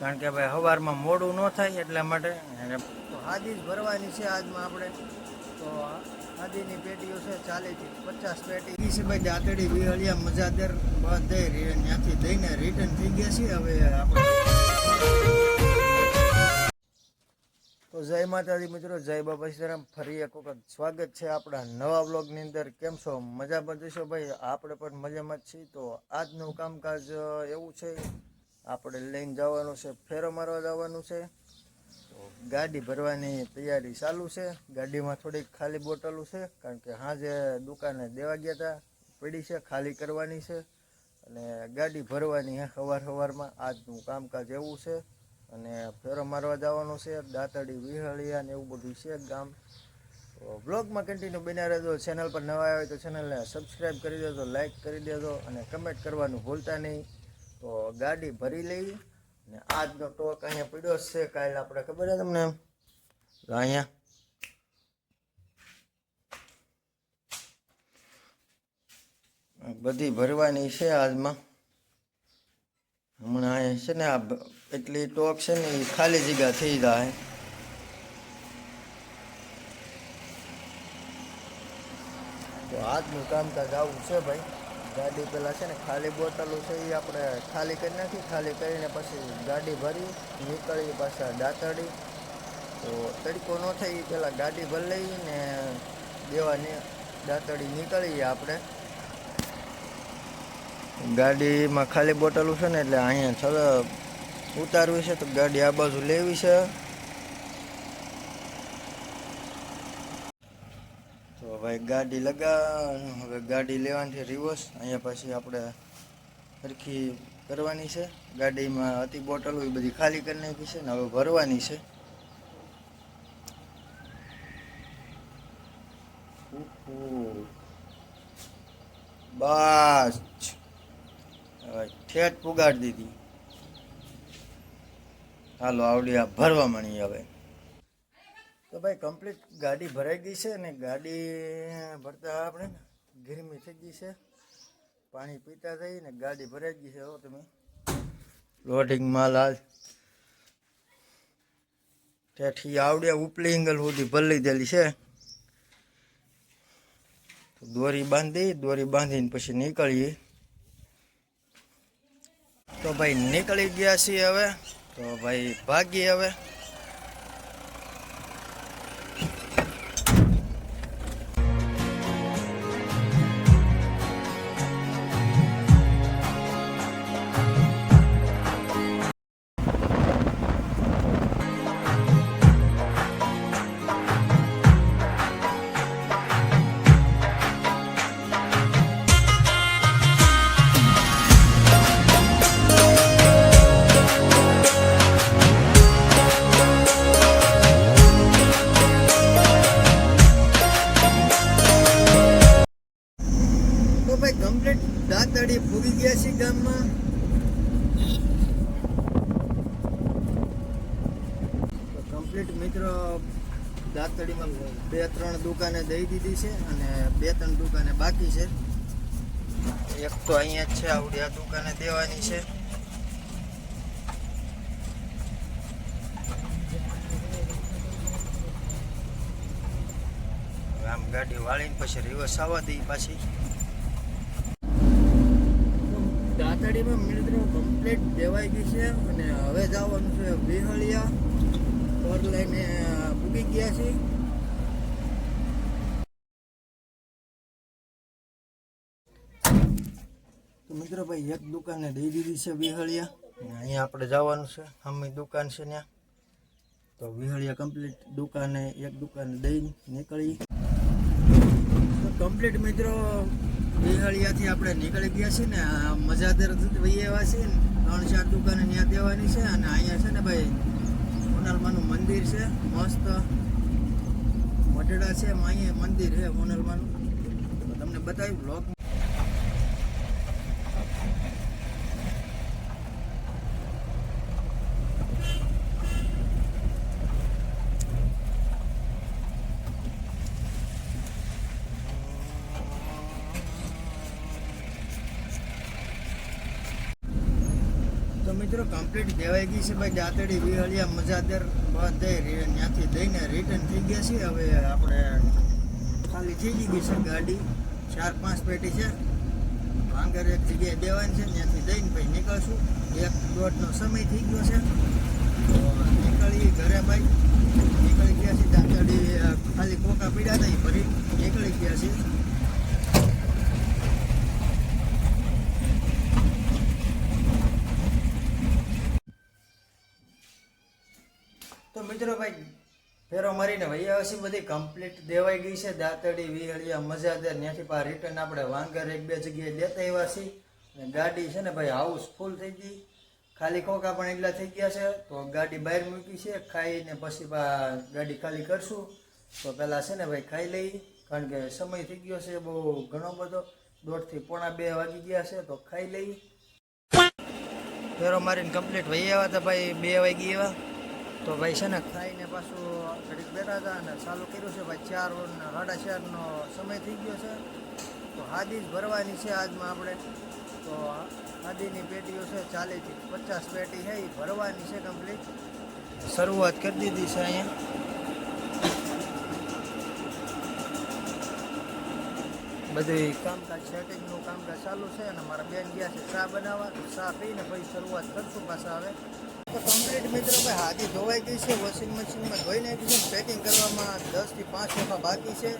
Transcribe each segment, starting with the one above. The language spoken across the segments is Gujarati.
કારણ કે ભાઈ સવારમાં મોડું ન થાય એટલા માટે અને હાદી જ ભરવાની છે આજમાં આપણે. તો હાદીની પેટીઓ છે ચાલીસથી પચાસ પેટી. છે ભાઈ દાંતડી, વિહળિયા, મજાદર, બધે ત્યાંથી દઈને રિટર્ન થઈ ગયા છીએ. હવે આપણે તો જય માતાજી મિત્રો, જય બાબા સીતારામ. ફરી એક વખત સ્વાગત છે આપણા નવા બ્લોગની અંદર. કેમ છો? મજામાં જશો ભાઈ? આપણે પણ મજામાં જ છીએ. તો આજનું કામકાજ એવું છે આપણે લઈને જવાનું છે, ફેરો મારવા જવાનું છે. તો ગાડી ભરવાની તૈયારી ચાલુ છે. ગાડીમાં થોડીક ખાલી બોટલો છે, કારણ કે હાજે દુકાને દેવા ગયા હતા પડી છે, ખાલી કરવાની છે. અને ગાડી ભરવાની હે સવાર સવારમાં આજનું કામકાજ એવું છે. અને ફેરો મારવા જવાનું છે, દાંતડી વિહળિયા ને એવું બધું છે ગામ. બ્લોગમાં કન્ટિન્યુ બન્યા રહેજો. ચેનલ પર નવા હોય તો ચેનલને સબસ્ક્રાઈબ કરી દેજો લાઇક કરી દેજો અને કમેન્ટ કરવાનું ભૂલતા નહીં. તો ગાડી ભરી લઈ ને આજનો ટોક અહીંયા પડ્યો છે, કાલે આપણે ખબર છે તમને? તો અહીંયા. બધી ભરવાની છે આજમાં. હમણાં અહીંયા છે ને આ એટલી ટોક છે ને એ ખાલી જગ્યા થઈ જાય. તો આજનું કામકાજ આવું છે ભાઈ. ગાડી પેલા છે ને ખાલી બોટલો છે એ આપણે ખાલી કરી નાખી, ખાલી કરીને પછી ગાડી ભરી, નીકળી પાછા દાંતડી તો તડકો ન થાય એ પેલા ગાડી ભરી લઈને દેવાની દાંતડી નીકળીએ આપણે. ગાડીમાં ખાલી બોટલો છે ને એટલે અહીંયા ચલો ઉતારવી છે તો ગાડી આ બાજુ લેવી છે. તો ભાઈ ગાડી લગાવ હવે ગાડી લેવાની છે રિવર્સ અહીંયા પછી આપણે સરખી કરવાની છે. ગાડીમાં હતી બોટલો એ બધી ખાલી કરી નાખી છે ને હવે ભરવાની છે. બસ. ઠેઠ પુગાડી દીધી. હાલો, આવડી આ ભરવા મળી હવે. તો ભાઈ કમ્પ્લીટ ગાડી ભરાઈ ગઈ છે ને ગાડી ભરતા આપણે ગરમી થઈ ગઈ છે. પાણી પીતા થઈ ને ગાડી ભરાઈ ગઈ છે હો તમે. લોડિંગ માલ આજ ત્યાંથી આવડ્યા ઉપલી એંગલ સુધી ભરી દેલી છે. દોરી બાંધી, દોરી બાંધીને પછી નીકળીએ. તો ભાઈ નીકળી ગયા છીએ હવે. તો ભાઈ ભાગીએ હવે. કમ્પ્લીટ મિત્રો, દાંતડીમાં બે ત્રણ દુકાને દઈ દીધી છે અને બે ત્રણ દુકાને બાકી છે. એક તો અહીંયા જ છે, આવડી આ દુકાને દેવાની છે. આમ ગાડી વાળીને પછી રિવર્સ આવવા દઈ પાછી. દાંતડીમાં મિત્રો કમ્પ્લીટ દેવાઈ ગઈ છે અને હવે જવાનું છે વિહળિયા. ફોર લઈને પૂગી ગયા છે તો મિત્રો ભાઈ, એક દુકાને દઈ દીધી છે વિહળિયા. અહીંયા આપણે જવાનું છે અમે દુકાન છે ત્યાં. તો વિહળિયા કમ્પ્લીટ દુકાને, એક દુકાને દઈ નીકળી. કમ્પ્લીટ મિત્રો, વિહળિયાથી આપણે નીકળી ગયા છીએ ને, આ ભાઈ આવ્યા છીએ ને. ત્રણ ચાર દુકાને ત્યાં દેવાની છે અને અહીંયા છે ને ભાઈ સોનલમાનું મંદિર છે. મસ્ત મોટેડા છે. અહીંયા મંદિર છે મોનલમાનું. તમને બતાવ્યું બ્લોક તો મિત્રો કમ્પ્લીટ દેવાઈ ગઈ છે ભાઈ, દાંતડી, વિહળિયા, મજાદર બધે ત્યાંથી દઈને રિટર્ન થઈ ગયા છે. હવે આપણે ખાલી થઈ ગઈ છે ગાડી. ચાર પાંચ પેટી છે. ભાંગર એક જગ્યાએ દેવાની છે. ત્યાંથી દઈને ભાઈ નીકળશું. એક દોઢનો સમય થઈ ગયો છે. તો નીકળીએ ઘરે ભાઈ. નીકળી ગયા છે દાંતડી અ, ખાલી કોકા પીડ્યા હતા એ ભરી નીકળી ગયા છે તો મિત્રો ભાઈ ફેરો મારીને વૈયા છે, બધી કમ્પ્લીટ દેવાઈ ગઈ છે, દાંતડી, વિહળિયા, મજાદાર. ત્યાંથી પા રિટર્ન આપણે વાંગર એક બે જગ્યાએ લેતા આવ્યા છીએ. અને ગાડી છે ને ભાઈ હાઉસ ફૂલ થઈ ગઈ. ખાલી ખોખા પણ એટલા થઈ ગયા છે, તો ગાડી બહાર મૂકી છે, ખાઈને પછી ગાડી ખાલી કરશું. તો પહેલાં છે ને ભાઈ, ખાઈ લઈ કારણ કે સમય થઈ ગયો છે બહુ ઘણો બધો. દોઢથી પોણા બે વાગી ગયા છે, તો ખાઈ લઈ ફેરો મારીને કમ્પ્લીટ વહી આવ્યા હતા ભાઈ, બે વાગી એવા તો ભાઈ છે ને ખાઈને પાછું ઘડીક બેઠા હતા અને ચાલુ કર્યું છે ભાઈ ચાર સાડા ચારનો સમય થઈ ગયો છે. તો હાદી જ ભરવાની છે આજમાં આપણે. તો હાદીની પેટીઓ છે ચાલીસથી પચાસ પેટી છે એ ભરવાની છે કમ્પ્લીટ શરૂઆત કરી દીધી છે અહીંયા. બધી કામકાજ સેટિંગનું કામકાજ ચાલુ છે અને મારા બેન ગયા છે ચા બનાવવા. તો ચા પીને પછી શરૂઆત કરશું પાછા હવે. તો કમ્પ્લીટ મિત્રો ભાઈ હાથી ધોવાઈ ગઈ છે વોશિંગ મશીનમાં ધોઈ નાખી છે પેકિંગ કરવામાં દસથી પાંચ વખત બાકી છે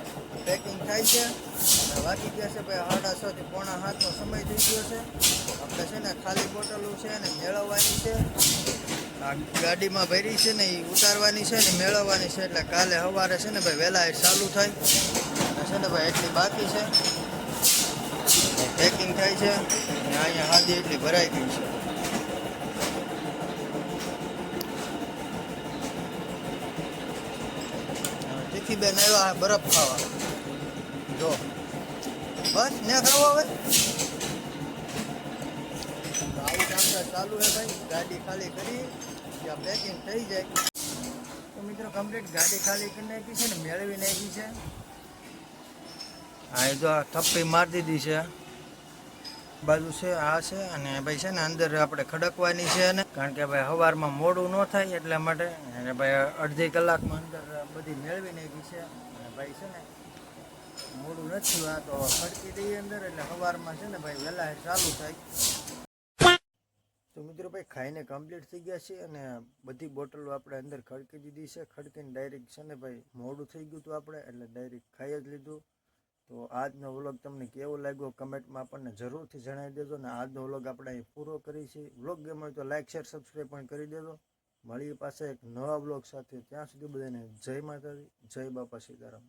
પેકિંગ થાય છે. અને બાકી ગયા છે ભાઈ સાડા છથી પોણા હાથનો સમય થઈ ગયો છે. આપણે છે ને ખાલી બોટલો છે ને મેળવવાની છે. ગાડીમાં ભરી છે ને એ ઉતારવાની છે ને મેળવવાની છે એટલે કાલે સવારે છે ને ભાઈ વહેલા એ ચાલુ થાય. અને છે ને ભાઈ એટલી બાકી છે. પેકિંગ થાય છે. અને અહીંયા હાદી એટલી ભરાઈ ગઈ છે. તીખી બેન આવ્યા બરફ ખાવા. જો. બસ ને ખાવો હવે? આવું કામકાજ ચાલુ છે ભાઈ. ગાડી ખાલી કરી, ત્યાં પેકિંગ થઈ જાય. તો મિત્રો કમ્પ્લીટ ગાડી ખાલી કરી નાખી છે ને મેળવી નાખી છે. હા એ તો થપ્પી મારી દીધી છે. બાજુ છે, આ છે અને ભાઈ છે ને અંદર આપણે ખડકવાની છે ને, કારણ કે ભાઈ સવારમાં મોડું ન થાય એટલા માટે અને ભાઈ અડધી કલાકમાં અંદર બધી મેળવી નાખી છે. અને ભાઈ છે ને, મોડું નથી આ તો ખડકી દઈએ અંદર, એટલે સવારમાં છે ને ભાઈ વહેલા ચાલુ થાય. તો મિત્રો ભાઈ ખાઈને કમ્પ્લીટ થઈ ગયા છે અને બધી બોટલો આપણે અંદર ખડકી દીધી છે. ખડકીને ડાયરેક્ટ છે ને ભાઈ મોડું થઈ ગયું હતું આપણે, એટલે ડાયરેક્ટ ખાઈ જ લીધું. તો આજનો વ્લોગ તમને કેવો લાગ્યો? કમેન્ટમાં આપણને જરૂરથી જણાવી દેજો અને આજનો વ્લોગ આપણે અહીં પૂરો કરી છે વ્લોગ ગમે તો લાઇક શેર, સબસ્ક્રાઈબ પણ કરી દેજો. મળીએ પાસે એક નવા વ્લોગ સાથે. ત્યાં સુધી બધાને જય માતાજી, જય બાપા સીતારામ.